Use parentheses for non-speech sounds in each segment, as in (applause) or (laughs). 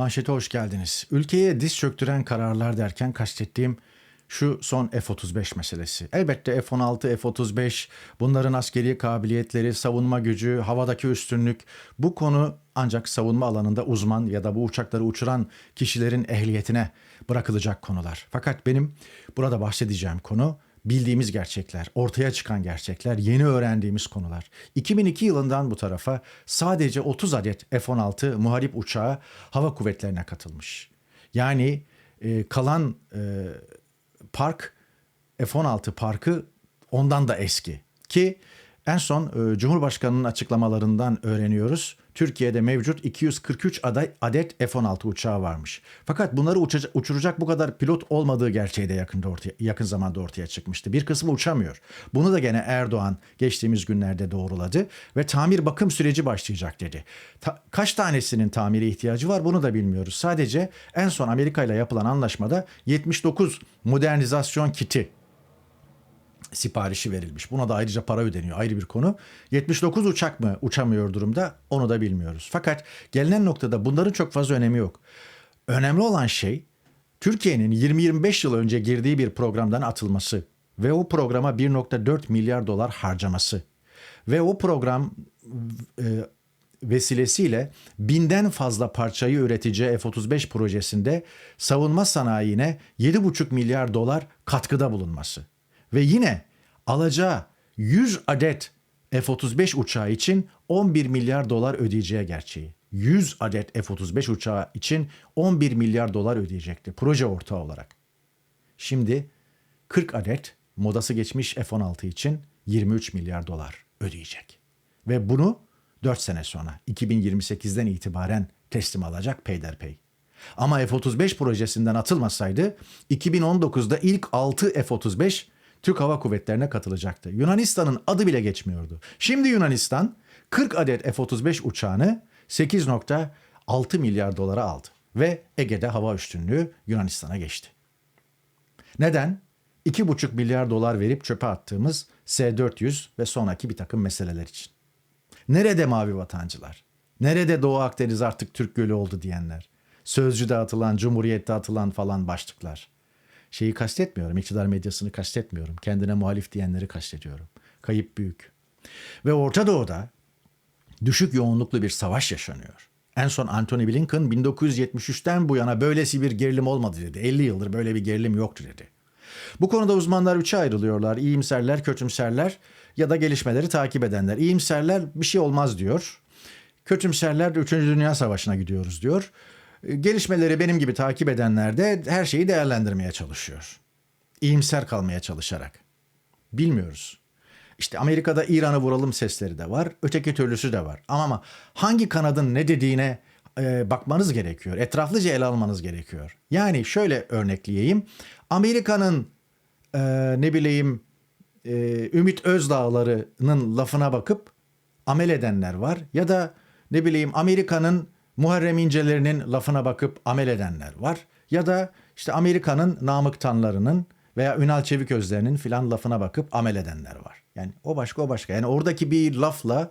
Manşete hoş geldiniz. Ülkeye diz çöktüren kararlar derken kastettiğim şu son F-35 meselesi. Elbette F-16, F-35, bunların askeri kabiliyetleri, savunma gücü, havadaki üstünlük bu konu ancak savunma alanında uzman ya da bu uçakları uçuran kişilerin ehliyetine bırakılacak konular. Fakat benim burada bahsedeceğim konu bildiğimiz gerçekler, ortaya çıkan gerçekler, yeni öğrendiğimiz konular. 2002 yılından bu tarafa sadece 30 adet F-16 muharip uçağı hava kuvvetlerine katılmış. Yani e, kalan e, park F-16 parkı ondan da eski. Ki en son e, Cumhurbaşkanı'nın açıklamalarından öğreniyoruz. Türkiye'de mevcut 243 adet, adet F-16 uçağı varmış. Fakat bunları uçacak, uçuracak bu kadar pilot olmadığı gerçeği de yakında ortaya, yakın zamanda ortaya çıkmıştı. Bir kısmı uçamıyor. Bunu da gene Erdoğan geçtiğimiz günlerde doğruladı ve tamir bakım süreci başlayacak dedi. Ta- kaç tanesinin tamire ihtiyacı var bunu da bilmiyoruz. Sadece en son Amerika ile yapılan anlaşmada 79 modernizasyon kiti siparişi verilmiş. Buna da ayrıca para ödeniyor. Ayrı bir konu. 79 uçak mı uçamıyor durumda onu da bilmiyoruz. Fakat gelinen noktada bunların çok fazla önemi yok. Önemli olan şey Türkiye'nin 20-25 yıl önce girdiği bir programdan atılması ve o programa 1.4 milyar dolar harcaması ve o program e, vesilesiyle binden fazla parçayı üreteceği F-35 projesinde savunma sanayine 7,5 milyar dolar katkıda bulunması ve yine alacağı 100 adet F-35 uçağı için 11 milyar dolar ödeyeceği gerçeği. 100 adet F-35 uçağı için 11 milyar dolar ödeyecekti proje ortağı olarak. Şimdi 40 adet modası geçmiş F-16 için 23 milyar dolar ödeyecek. Ve bunu 4 sene sonra 2028'den itibaren teslim alacak peyderpey. Ama F-35 projesinden atılmasaydı 2019'da ilk 6 F-35 Türk Hava Kuvvetleri'ne katılacaktı. Yunanistan'ın adı bile geçmiyordu. Şimdi Yunanistan 40 adet F-35 uçağını 8.6 milyar dolara aldı ve Ege'de hava üstünlüğü Yunanistan'a geçti. Neden? 2,5 milyar dolar verip çöpe attığımız S-400 ve sonraki bir takım meseleler için. Nerede mavi vatancılar? Nerede Doğu Akdeniz artık Türk Gölü oldu diyenler? Sözcüde atılan, Cumhuriyet'te atılan falan başlıklar. Şeyi kastetmiyorum, iktidar medyasını kastetmiyorum. Kendine muhalif diyenleri kastediyorum. Kayıp büyük. Ve Orta Doğu'da düşük yoğunluklu bir savaş yaşanıyor. En son Anthony Blinken 1973'ten bu yana böylesi bir gerilim olmadı dedi. 50 yıldır böyle bir gerilim yoktu dedi. Bu konuda uzmanlar üçe ayrılıyorlar. İyimserler, kötümserler ya da gelişmeleri takip edenler. İyimserler bir şey olmaz diyor. Kötümserler 3. Dünya Savaşı'na gidiyoruz diyor. Gelişmeleri benim gibi takip edenler de her şeyi değerlendirmeye çalışıyor. İyimser kalmaya çalışarak. Bilmiyoruz. İşte Amerika'da İran'ı vuralım sesleri de var. Öteki türlüsü de var. Ama, ama hangi kanadın ne dediğine e, bakmanız gerekiyor. Etraflıca ele almanız gerekiyor. Yani şöyle örnekleyeyim. Amerika'nın e, ne bileyim e, Ümit Özdağları'nın lafına bakıp amel edenler var. Ya da ne bileyim Amerika'nın Muharrem İncelerinin lafına bakıp amel edenler var. Ya da işte Amerika'nın Namık Tanları'nın veya Ünal Çeviközler'in filan lafına bakıp amel edenler var. Yani o başka o başka. Yani oradaki bir lafla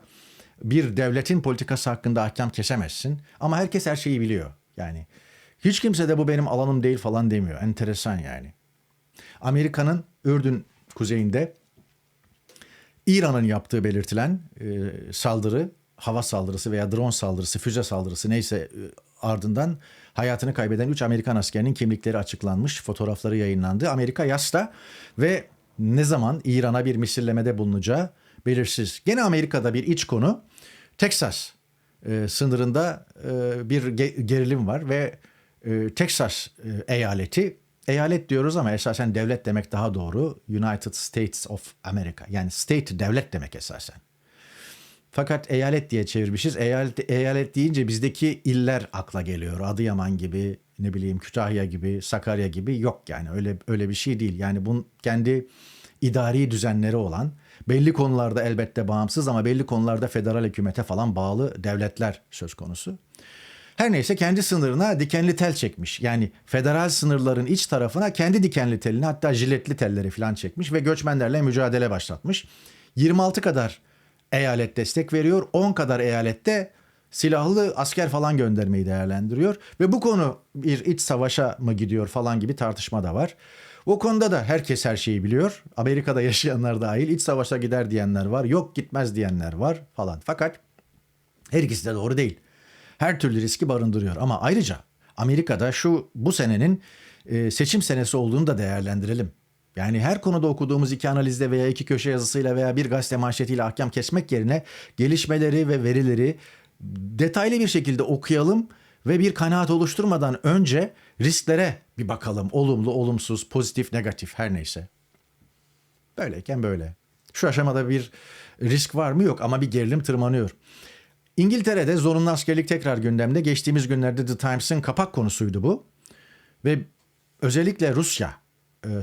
bir devletin politikası hakkında ahkam kesemezsin. Ama herkes her şeyi biliyor. Yani hiç kimse de bu benim alanım değil falan demiyor. Enteresan yani. Amerika'nın Ürdün kuzeyinde İran'ın yaptığı belirtilen e, saldırı, hava saldırısı veya drone saldırısı, füze saldırısı neyse e, ardından hayatını kaybeden 3 Amerikan askerinin kimlikleri açıklanmış, fotoğrafları yayınlandı. Amerika yasta ve ne zaman İran'a bir misillemede bulunacağı belirsiz. Gene Amerika'da bir iç konu Teksas e, sınırında e, bir ge- gerilim var ve e, Teksas e, eyaleti eyalet diyoruz ama esasen devlet demek daha doğru. United States of America yani state devlet demek esasen. Fakat eyalet diye çevirmişiz. Eyalet, eyalet deyince bizdeki iller akla geliyor. Adıyaman gibi, ne bileyim Kütahya gibi, Sakarya gibi yok yani öyle öyle bir şey değil. Yani bunun kendi idari düzenleri olan, belli konularda elbette bağımsız ama belli konularda federal hükümete falan bağlı devletler söz konusu. Her neyse kendi sınırına dikenli tel çekmiş. Yani federal sınırların iç tarafına kendi dikenli telini hatta jiletli telleri falan çekmiş ve göçmenlerle mücadele başlatmış. 26 kadar eyalet destek veriyor. 10 kadar eyalette silahlı asker falan göndermeyi değerlendiriyor ve bu konu bir iç savaşa mı gidiyor falan gibi tartışma da var. O konuda da herkes her şeyi biliyor. Amerika'da yaşayanlar dahil iç savaşa gider diyenler var. Yok gitmez diyenler var falan. Fakat her ikisi de doğru değil. Her türlü riski barındırıyor ama ayrıca Amerika'da şu bu senenin e, seçim senesi olduğunu da değerlendirelim. Yani her konuda okuduğumuz iki analizde veya iki köşe yazısıyla veya bir gazete manşetiyle ahkam kesmek yerine gelişmeleri ve verileri detaylı bir şekilde okuyalım ve bir kanaat oluşturmadan önce risklere bir bakalım. Olumlu, olumsuz, pozitif, negatif her neyse. Böyleyken böyle. Şu aşamada bir risk var mı? Yok ama bir gerilim tırmanıyor. İngiltere'de zorunlu askerlik tekrar gündemde. Geçtiğimiz günlerde The Times'ın kapak konusuydu bu. Ve özellikle Rusya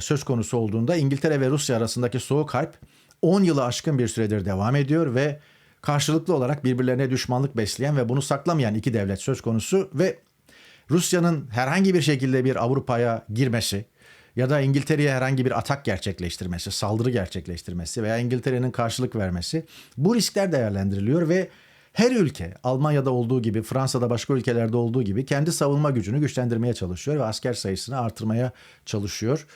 söz konusu olduğunda İngiltere ve Rusya arasındaki soğuk harp 10 yılı aşkın bir süredir devam ediyor ve karşılıklı olarak birbirlerine düşmanlık besleyen ve bunu saklamayan iki devlet söz konusu ve Rusya'nın herhangi bir şekilde bir Avrupa'ya girmesi ya da İngiltere'ye herhangi bir atak gerçekleştirmesi, saldırı gerçekleştirmesi veya İngiltere'nin karşılık vermesi bu riskler değerlendiriliyor ve her ülke Almanya'da olduğu gibi Fransa'da başka ülkelerde olduğu gibi kendi savunma gücünü güçlendirmeye çalışıyor ve asker sayısını artırmaya çalışıyor.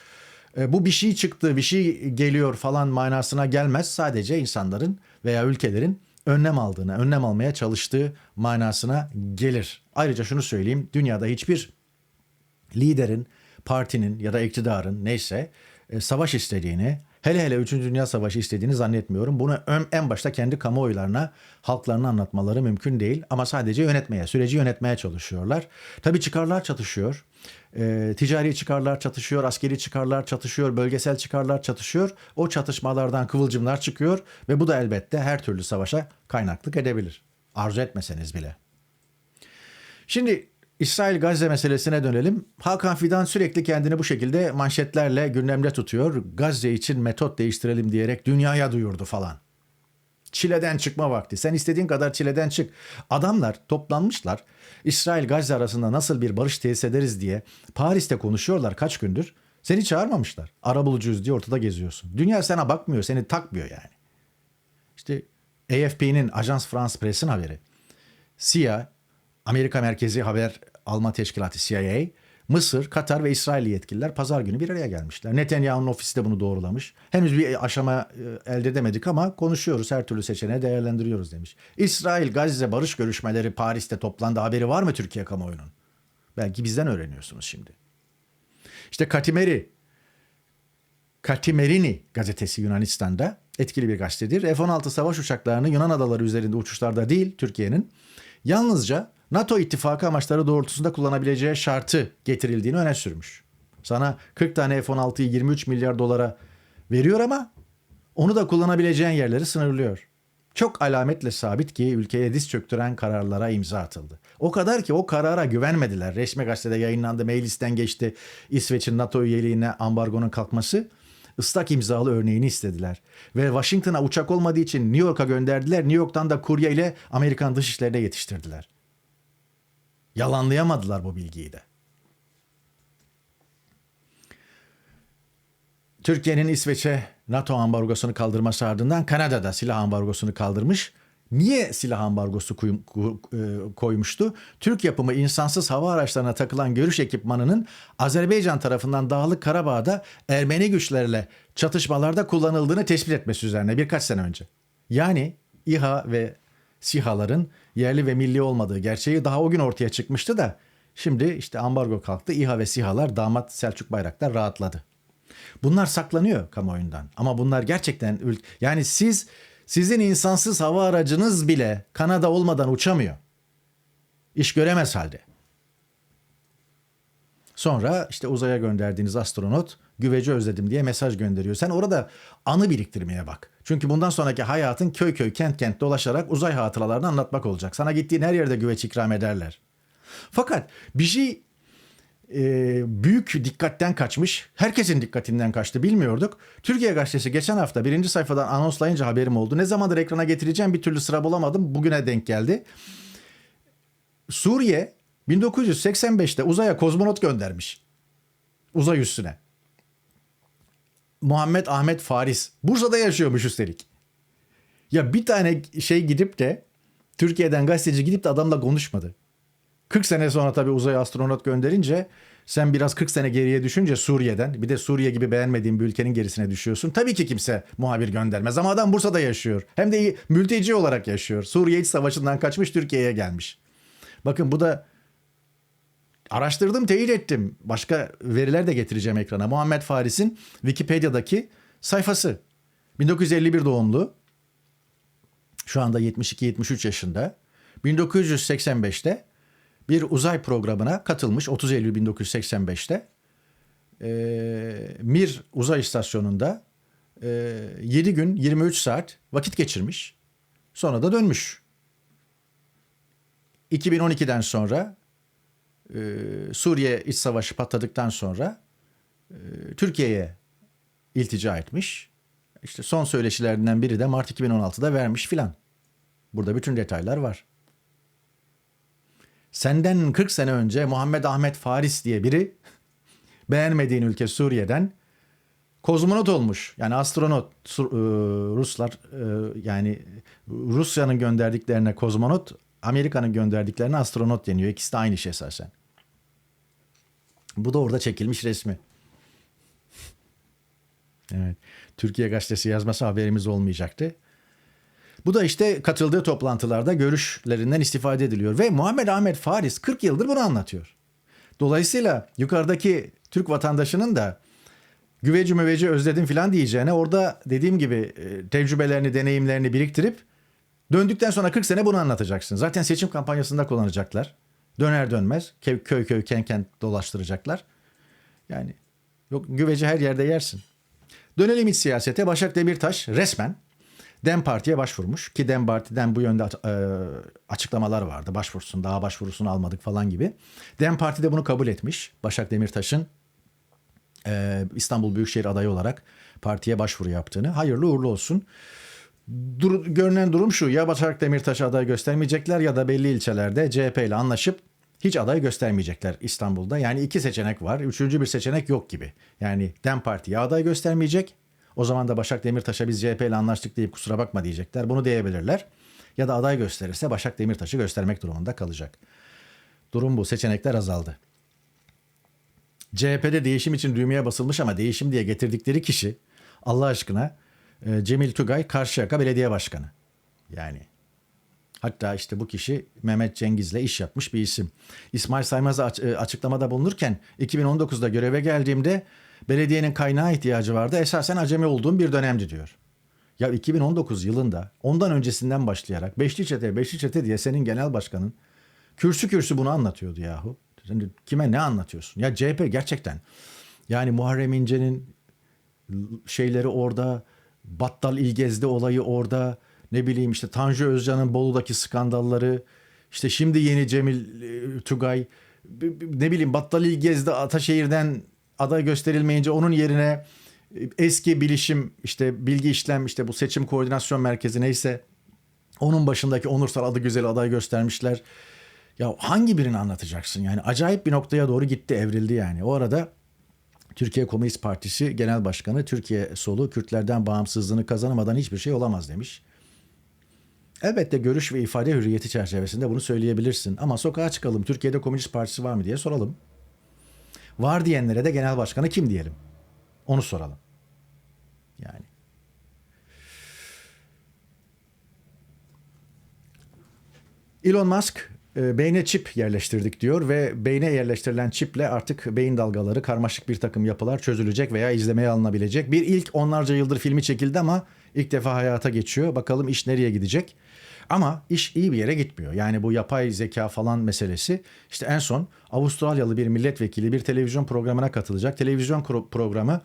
E, bu bir şey çıktı, bir şey geliyor falan manasına gelmez. Sadece insanların veya ülkelerin önlem aldığını, önlem almaya çalıştığı manasına gelir. Ayrıca şunu söyleyeyim, dünyada hiçbir liderin, partinin ya da iktidarın neyse e, savaş istediğini, hele hele 3. Dünya Savaşı istediğini zannetmiyorum. Bunu en başta kendi kamuoylarına, halklarına anlatmaları mümkün değil ama sadece yönetmeye, süreci yönetmeye çalışıyorlar. Tabii çıkarlar çatışıyor. E, ticari çıkarlar çatışıyor, askeri çıkarlar çatışıyor, bölgesel çıkarlar çatışıyor. O çatışmalardan kıvılcımlar çıkıyor ve bu da elbette her türlü savaşa kaynaklık edebilir. Arzu etmeseniz bile. Şimdi İsrail-Gazze meselesine dönelim. Hakan Fidan sürekli kendini bu şekilde manşetlerle gündemde tutuyor. Gazze için metot değiştirelim diyerek dünyaya duyurdu falan. Çileden çıkma vakti. Sen istediğin kadar çileden çık. Adamlar toplanmışlar. İsrail-Gazze arasında nasıl bir barış tesis ederiz diye Paris'te konuşuyorlar kaç gündür. Seni çağırmamışlar. Arabulucuyuz diye ortada geziyorsun. Dünya sana bakmıyor, seni takmıyor yani. İşte AFP'nin Ajans France Press'in haberi. CIA, Amerika Merkezi Haber Alma Teşkilatı CIA, Mısır, Katar ve İsrail yetkililer pazar günü bir araya gelmişler. Netanyahu'nun ofisi de bunu doğrulamış. Henüz bir aşama e, elde edemedik ama konuşuyoruz, her türlü seçeneği değerlendiriyoruz demiş. İsrail-Gazze barış görüşmeleri Paris'te toplandı. Haberi var mı Türkiye kamuoyunun? Belki bizden öğreniyorsunuz şimdi. İşte Katimeri, Katimerini gazetesi Yunanistan'da etkili bir gazetedir. F-16 savaş uçaklarını Yunan adaları üzerinde uçuşlarda değil Türkiye'nin yalnızca NATO ittifakı amaçları doğrultusunda kullanabileceği şartı getirildiğini öne sürmüş. Sana 40 tane F-16'yı 23 milyar dolara veriyor ama onu da kullanabileceğin yerleri sınırlıyor. Çok alametle sabit ki ülkeye diz çöktüren kararlara imza atıldı. O kadar ki o karara güvenmediler. Resmi gazetede yayınlandı, meclisten geçti. İsveç'in NATO üyeliğine ambargonun kalkması ıslak imzalı örneğini istediler. Ve Washington'a uçak olmadığı için New York'a gönderdiler. New York'tan da kurye ile Amerikan Dışişleri'ne yetiştirdiler. Yalanlayamadılar bu bilgiyi de. Türkiye'nin İsveç'e NATO ambargosunu kaldırması ardından Kanada'da silah ambargosunu kaldırmış. Niye silah ambargosu e, koymuştu? Türk yapımı insansız hava araçlarına takılan görüş ekipmanının Azerbaycan tarafından Dağlık Karabağ'da Ermeni güçlerle çatışmalarda kullanıldığını tespit etmesi üzerine birkaç sene önce. Yani İHA ve SİHA'ların yerli ve milli olmadığı gerçeği daha o gün ortaya çıkmıştı da şimdi işte ambargo kalktı. İHA ve SİHA'lar damat Selçuk Bayraktar rahatladı. Bunlar saklanıyor kamuoyundan. Ama bunlar gerçekten yani siz sizin insansız hava aracınız bile Kanada olmadan uçamıyor. İş göremez halde. Sonra işte uzaya gönderdiğiniz astronot güveci özledim diye mesaj gönderiyor. Sen orada anı biriktirmeye bak. Çünkü bundan sonraki hayatın köy köy kent kent dolaşarak uzay hatıralarını anlatmak olacak. Sana gittiğin her yerde güveç ikram ederler. Fakat bir şey e, büyük dikkatten kaçmış. Herkesin dikkatinden kaçtı bilmiyorduk. Türkiye Gazetesi geçen hafta birinci sayfadan anonslayınca haberim oldu. Ne zamandır ekrana getireceğim bir türlü sıra bulamadım. Bugüne denk geldi. Suriye 1985'te uzaya kozmonot göndermiş. Uzay üssüne. Muhammed Ahmet Faris. Bursa'da yaşıyormuş üstelik. Ya bir tane şey gidip de Türkiye'den gazeteci gidip de adamla konuşmadı. 40 sene sonra tabii uzaya astronot gönderince sen biraz 40 sene geriye düşünce Suriye'den bir de Suriye gibi beğenmediğin bir ülkenin gerisine düşüyorsun. Tabii ki kimse muhabir göndermez ama adam Bursa'da yaşıyor. Hem de mülteci olarak yaşıyor. Suriye iç savaşından kaçmış Türkiye'ye gelmiş. Bakın bu da araştırdım, teyit ettim. Başka veriler de getireceğim ekrana. Muhammed Faris'in Wikipedia'daki sayfası. 1951 doğumlu. Şu anda 72-73 yaşında. 1985'te bir uzay programına katılmış 30 Eylül 1985'te. Ee, Mir uzay istasyonunda e, 7 gün 23 saat vakit geçirmiş. Sonra da dönmüş. 2012'den sonra e, Suriye iç savaşı patladıktan sonra e, Türkiye'ye iltica etmiş. İşte son söyleşilerinden biri de Mart 2016'da vermiş filan. Burada bütün detaylar var. Senden 40 sene önce Muhammed Ahmet Faris diye biri (laughs) beğenmediğin ülke Suriye'den kozmonot olmuş. Yani astronot e, Ruslar e, yani Rusya'nın gönderdiklerine kozmonot, Amerika'nın gönderdiklerine astronot deniyor. İkisi de aynı şey esasen. Bu da orada çekilmiş resmi. Evet. Türkiye Gazetesi yazmasa haberimiz olmayacaktı. Bu da işte katıldığı toplantılarda görüşlerinden istifade ediliyor. Ve Muhammed Ahmet Faris 40 yıldır bunu anlatıyor. Dolayısıyla yukarıdaki Türk vatandaşının da güveci müveci özledim falan diyeceğine orada dediğim gibi e, tecrübelerini, deneyimlerini biriktirip döndükten sonra 40 sene bunu anlatacaksın. Zaten seçim kampanyasında kullanacaklar. Döner dönmez köy köy, kent kent dolaştıracaklar. Yani yok güveci her yerde yersin. Dönelim iç siyasete. Başak Demirtaş resmen Dem Parti'ye başvurmuş ki Dem Parti'den bu yönde e, açıklamalar vardı. Başvursun, daha başvurusunu almadık falan gibi. Dem Parti de bunu kabul etmiş. Başak Demirtaş'ın e, İstanbul Büyükşehir adayı olarak partiye başvuru yaptığını. Hayırlı uğurlu olsun. Dur, görünen durum şu ya Başak Demirtaş'a aday göstermeyecekler ya da belli ilçelerde CHP ile anlaşıp hiç aday göstermeyecekler İstanbul'da. Yani iki seçenek var. Üçüncü bir seçenek yok gibi. Yani Dem Parti ya aday göstermeyecek. O zaman da Başak Demirtaş'a biz CHP ile anlaştık deyip kusura bakma diyecekler. Bunu diyebilirler. Ya da aday gösterirse Başak Demirtaş'ı göstermek durumunda kalacak. Durum bu. Seçenekler azaldı. CHP'de değişim için düğmeye basılmış ama değişim diye getirdikleri kişi Allah aşkına e, Cemil Tugay Karşıyaka Belediye Başkanı. Yani hatta işte bu kişi Mehmet Cengiz'le iş yapmış bir isim. İsmail Saymaz e, açıklamada bulunurken 2019'da göreve geldiğimde belediyenin kaynağı ihtiyacı vardı. Esasen acemi olduğum bir dönemdi diyor. Ya 2019 yılında ondan öncesinden başlayarak Beşli Çete, Beşli Çete diye senin genel başkanın kürsü kürsü bunu anlatıyordu yahu. De kime ne anlatıyorsun? Ya CHP gerçekten yani Muharrem İnce'nin şeyleri orada, Battal İlgezdi olayı orada, ne bileyim işte Tanju Özcan'ın Bolu'daki skandalları, işte şimdi yeni Cemil e, Tugay, ne bileyim Battal İlgezdi Ataşehir'den aday gösterilmeyince onun yerine e, eski bilişim işte bilgi işlem işte bu seçim koordinasyon merkezi neyse onun başındaki Onursal adı güzel aday göstermişler. Ya hangi birini anlatacaksın? Yani acayip bir noktaya doğru gitti, evrildi yani. O arada Türkiye Komünist Partisi Genel Başkanı Türkiye solu Kürtlerden bağımsızlığını kazanamadan hiçbir şey olamaz demiş. Elbette görüş ve ifade hürriyeti çerçevesinde bunu söyleyebilirsin. Ama sokağa çıkalım Türkiye'de Komünist Partisi var mı diye soralım. Var diyenlere de genel başkanı kim diyelim? Onu soralım. Yani. Elon Musk e, beyne çip yerleştirdik diyor ve beyne yerleştirilen çiple artık beyin dalgaları, karmaşık bir takım yapılar çözülecek veya izlemeye alınabilecek. Bir ilk onlarca yıldır filmi çekildi ama ilk defa hayata geçiyor. Bakalım iş nereye gidecek? Ama iş iyi bir yere gitmiyor. Yani bu yapay zeka falan meselesi işte en son Avustralyalı bir milletvekili bir televizyon programına katılacak. Televizyon programı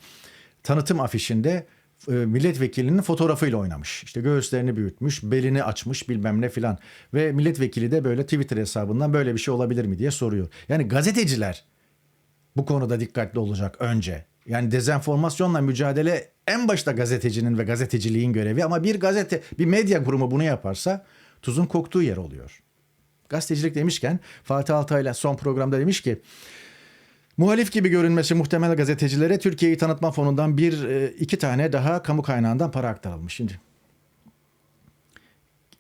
tanıtım afişinde e, milletvekilinin fotoğrafıyla oynamış. İşte göğüslerini büyütmüş, belini açmış bilmem ne filan. Ve milletvekili de böyle Twitter hesabından böyle bir şey olabilir mi diye soruyor. Yani gazeteciler bu konuda dikkatli olacak önce. Yani dezenformasyonla mücadele en başta gazetecinin ve gazeteciliğin görevi ama bir gazete, bir medya kurumu bunu yaparsa tuzun koktuğu yer oluyor. Gazetecilik demişken Fatih Altaylı son programda demiş ki Muhalif gibi görünmesi muhtemel gazetecilere Türkiye'yi tanıtma fonundan bir e, iki tane daha kamu kaynağından para aktarılmış. Şimdi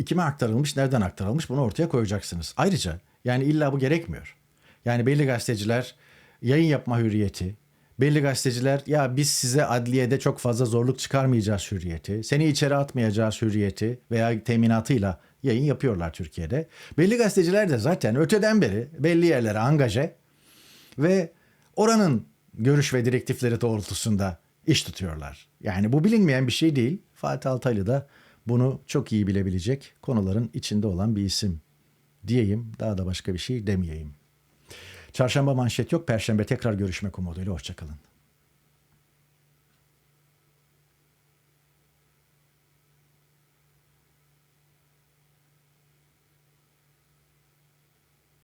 kime aktarılmış, nereden aktarılmış bunu ortaya koyacaksınız. Ayrıca yani illa bu gerekmiyor. Yani belli gazeteciler yayın yapma hürriyeti, belli gazeteciler ya biz size adliyede çok fazla zorluk çıkarmayacağız hürriyeti, seni içeri atmayacağız hürriyeti veya teminatıyla yayın yapıyorlar Türkiye'de. Belli gazeteciler de zaten öteden beri belli yerlere angaje ve oranın görüş ve direktifleri doğrultusunda iş tutuyorlar. Yani bu bilinmeyen bir şey değil. Fatih Altaylı da bunu çok iyi bilebilecek konuların içinde olan bir isim diyeyim. Daha da başka bir şey demeyeyim. Çarşamba manşet yok. Perşembe tekrar görüşmek umuduyla. Hoşçakalın.